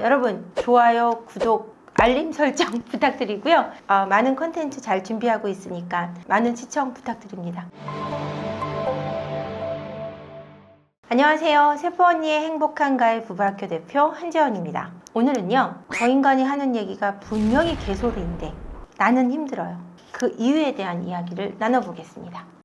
여러분 좋아요, 구독, 알림 설정 부탁드리고요. 어, 많은 컨텐츠 잘 준비하고 있으니까 많은 시청 부탁드립니다. 안녕하세요. 세포 언니의 행복한 가의 부부학교 대표 한재원입니다. 오늘은요, 저 인간이 하는 얘기가 분명히 개소리인데 나는 힘들어요. 그 이유에 대한 이야기를 나눠보겠습니다.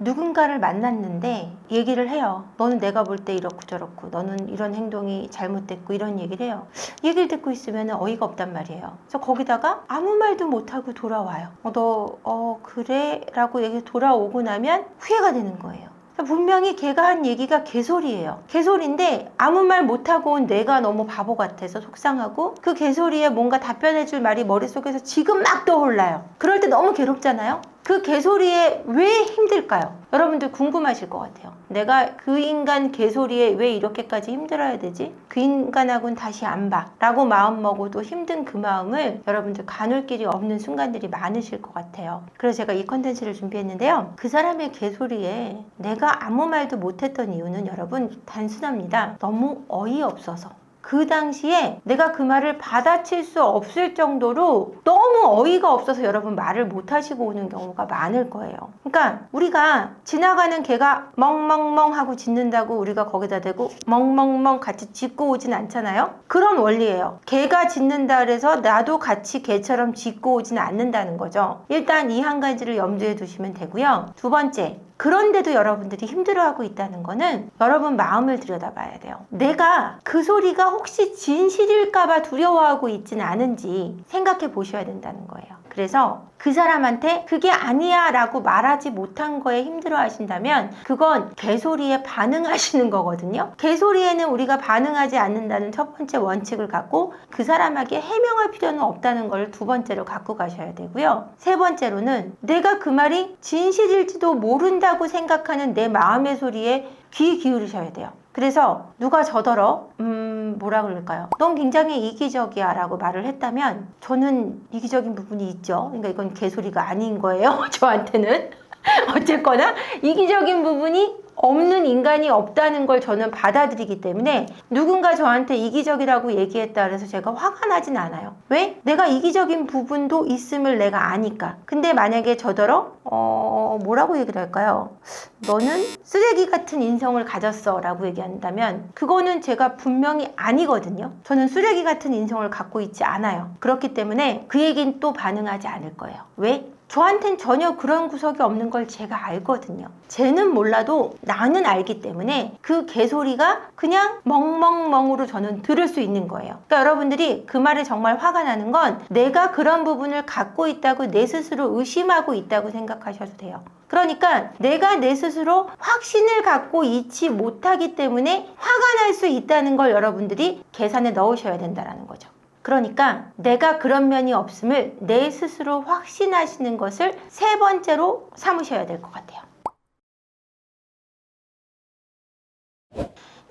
누군가를 만났는데 얘기를 해요. 너는 내가 볼 때 이렇고 저렇고, 너는 이런 행동이 잘못됐고 이런 얘기를 해요. 얘기를 듣고 있으면 어이가 없단 말이에요. 그래서 거기다가 아무 말도 못하고 돌아와요. 어, 너, 어, 그래? 라고 얘기 돌아오고 나면 후회가 되는 거예요. 분명히 걔가 한 얘기가 개소리예요. 개소리인데 아무 말 못하고 온 내가 너무 바보 같아서 속상하고 그 개소리에 뭔가 답변해줄 말이 머릿속에서 지금 막 떠올라요. 그럴 때 너무 괴롭잖아요. 그 개소리에 왜 힘들까요? 여러분들 궁금하실 것 같아요. 내가 그 인간 개소리에 왜 이렇게까지 힘들어야 되지? 그 인간하고는 다시 안 봐. 라고 마음 먹어도 힘든 그 마음을 여러분들 가눌 길이 없는 순간들이 많으실 것 같아요. 그래서 제가 이 컨텐츠를 준비했는데요. 그 사람의 개소리에 내가 아무 말도 못했던 이유는 여러분 단순합니다. 너무 어이없어서. 그 당시에 내가 그 말을 받아칠 수 없을 정도로 너무 어이가 없어서 여러분 말을 못 하시고 오는 경우가 많을 거예요. 그러니까 우리가 지나가는 개가 멍멍멍 하고 짖는다고 우리가 거기다 대고 멍멍멍 같이 짖고 오진 않잖아요. 그런 원리예요. 개가 짖는다 그래서 나도 같이 개처럼 짖고 오진 않는다는 거죠. 일단 이 한 가지를 염두에 두시면 되고요. 두 번째, 그런데도 여러분들이 힘들어하고 있다는 거는 여러분 마음을 들여다봐야 돼요. 내가 그 소리가 혹시 진실일까봐 두려워하고 있지는 않은지 생각해 보셔야 된다는 거예요. 그래서 그 사람한테 그게 아니야 라고 말하지 못한 거에 힘들어 하신다면 그건 개소리에 반응하시는 거거든요. 개소리에는 우리가 반응하지 않는다는 첫 번째 원칙을 갖고 그 사람에게 해명할 필요는 없다는 걸 두 번째로 갖고 가셔야 되고요. 세 번째로는 내가 그 말이 진실일지도 모른다 고 생각하는 내 마음의 소리에 귀 기울이셔야 돼요. 그래서 누가 저더러 음 뭐라 그럴까요? 넌 굉장히 이기적이야 라고 말을 했다면 저는 이기적인 부분이 있죠. 그러니까 이건 개소리가 아닌 거예요. 저한테는. 어쨌거나 이기적인 부분이 없는 인간이 없다는 걸 저는 받아들이기 때문에 누군가 저한테 이기적이라고 얘기했다 그래서 제가 화가 나진 않아요. 왜? 내가 이기적인 부분도 있음을 내가 아니까. 근데 만약에 저더러 어 뭐라고 얘기를 할까요? 너는 쓰레기 같은 인성을 가졌어 라고 얘기한다면 그거는 제가 분명히 아니거든요. 저는 쓰레기 같은 인성을 갖고 있지 않아요. 그렇기 때문에 그 얘기는 또 반응하지 않을 거예요. 왜? 저한텐 전혀 그런 구석이 없는 걸 제가 알거든요. 쟤는 몰라도 나는 알기 때문에 그 개소리가 그냥 멍멍멍으로 저는 들을 수 있는 거예요. 그러니까 여러분들이 그 말에 정말 화가 나는 건 내가 그런 부분을 갖고 있다고 내 스스로 의심하고 있다고 생각하셔도 돼요. 그러니까 내가 내 스스로 확신을 갖고 있지 못하기 때문에 화가 날 수 있다는 걸 여러분들이 계산에 넣으셔야 된다는 거죠. 그러니까 내가 그런 면이 없음을 내 스스로 확신하시는 것을 세 번째로 삼으셔야 될 것 같아요.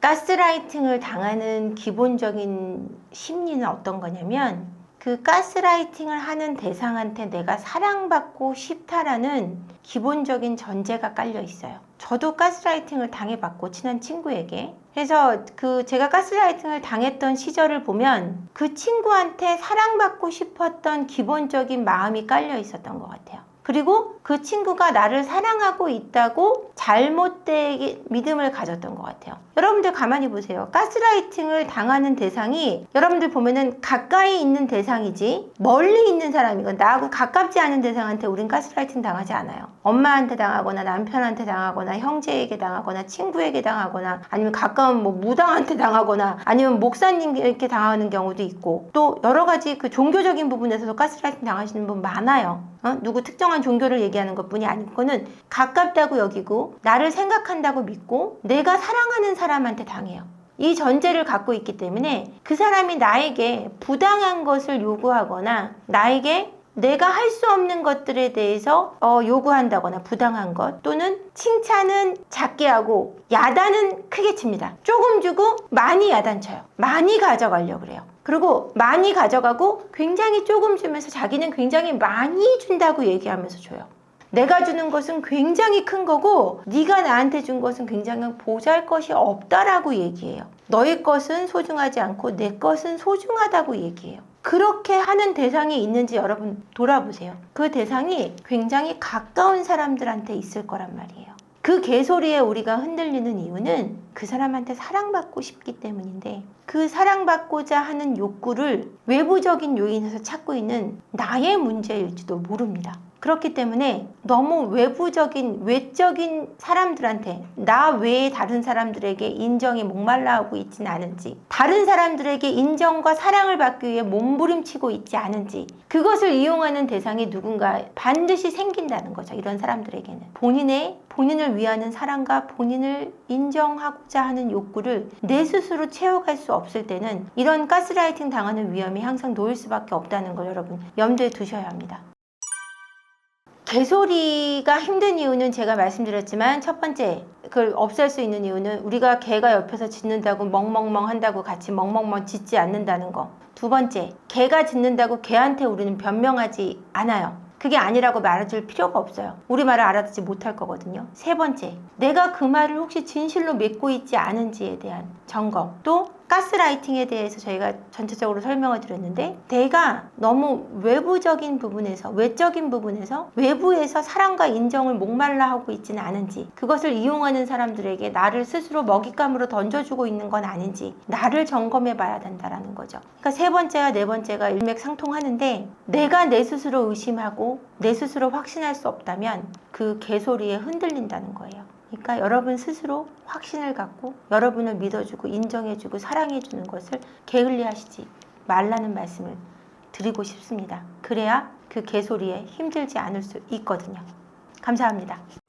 가스라이팅을 당하는 기본적인 심리는 어떤 거냐면 그 가스라이팅을 하는 대상한테 내가 사랑받고 싶다라는 기본적인 전제가 깔려 있어요. 저도 가스라이팅을 당해봤고 친한 친구에게 그래서 그 제가 가스라이팅을 당했던 시절을 보면 그 친구한테 사랑받고 싶었던 기본적인 마음이 깔려 있었던 것 같아요. 그리고 그 친구가 나를 사랑하고 있다고 잘못되게 믿음을 가졌던 것 같아요. 여러분들 가만히 보세요. 가스라이팅을 당하는 대상이 여러분들 보면은 가까이 있는 대상이지 멀리 있는 사람이건 나하고 가깝지 않은 대상한테 우린 가스라이팅 당하지 않아요. 엄마한테 당하거나 남편한테 당하거나 형제에게 당하거나 친구에게 당하거나 아니면 가까운 뭐 무당한테 당하거나 아니면 목사님께 당하는 경우도 있고 또 여러 가지 그 종교적인 부분에서도 가스라이팅 당하시는 분 많아요. 어? 누구 특정한 종교를 얘기하는 것 뿐이 아니고는 가깝다고 여기고 나를 생각한다고 믿고 내가 사랑하는 사람 한테 당해요. 이 전제를 갖고 있기 때문에 그 사람이 나에게 부당한 것을 요구하거나 나에게 내가 할 수 없는 것들에 대해서 어, 요구한다거나 부당한 것 또는 칭찬은 작게 하고 야단은 크게 칩니다. 조금 주고 많이 야단쳐요. 많이 가져가려고 그래요. 그리고 많이 가져가고 굉장히 조금 주면서 자기는 굉장히 많이 준다고 얘기하면서 줘요. 내가 주는 것은 굉장히 큰 거고 네가 나한테 준 것은 굉장히 보잘 것이 없다라고 얘기해요. 너의 것은 소중하지 않고 내 것은 소중하다고 얘기해요. 그렇게 하는 대상이 있는지 여러분 돌아보세요. 그 대상이 굉장히 가까운 사람들한테 있을 거란 말이에요. 그 개소리에 우리가 흔들리는 이유는 그 사람한테 사랑받고 싶기 때문인데 그 사랑받고자 하는 욕구를 외부적인 요인에서 찾고 있는 나의 문제일지도 모릅니다. 그렇기 때문에 너무 외부적인 외적인 사람들한테 나 외에 다른 사람들에게 인정에 목말라 하고 있지는 않은지 다른 사람들에게 인정과 사랑을 받기 위해 몸부림치고 있지 않은지 그것을 이용하는 대상이 누군가 반드시 생긴다는 거죠. 이런 사람들에게는 본인의 본인을 위하는 사랑과 본인을 인정하고자 하는 욕구를 내 스스로 채워갈 수 없을 때는 이런 가스라이팅 당하는 위험이 항상 놓일 수밖에 없다는 걸 여러분 염두에 두셔야 합니다. 개소리가 힘든 이유는 제가 말씀드렸지만 첫 번째 그걸 없앨 수 있는 이유는 우리가 개가 옆에서 짖는다고 멍멍멍 한다고 같이 멍멍멍 짖지 않는다는 거. 두 번째, 개가 짖는다고 개한테 우리는 변명하지 않아요. 그게 아니라고 말해줄 필요가 없어요. 우리 말을 알아듣지 못할 거거든요. 세 번째, 내가 그 말을 혹시 진실로 믿고 있지 않은지에 대한 점검. 또 가스라이팅에 대해서 저희가 전체적으로 설명을 드렸는데 내가 너무 외부적인 부분에서 외적인 부분에서 외부에서 사랑과 인정을 목말라 하고 있지는 않은지 그것을 이용하는 사람들에게 나를 스스로 먹잇감으로 던져주고 있는 건 아닌지 나를 점검해 봐야 된다라는 거죠. 그러니까 세 번째와 네 번째가 일맥상통하는데 내가 내 스스로 의심하고 내 스스로 확신할 수 없다면 그 개소리에 흔들린다는 거예요. 그러니까 여러분 스스로 확신을 갖고 여러분을 믿어주고 인정해주고 사랑해주는 것을 게을리하시지 말라는 말씀을 드리고 싶습니다. 그래야 그 개소리에 힘들지 않을 수 있거든요. 감사합니다.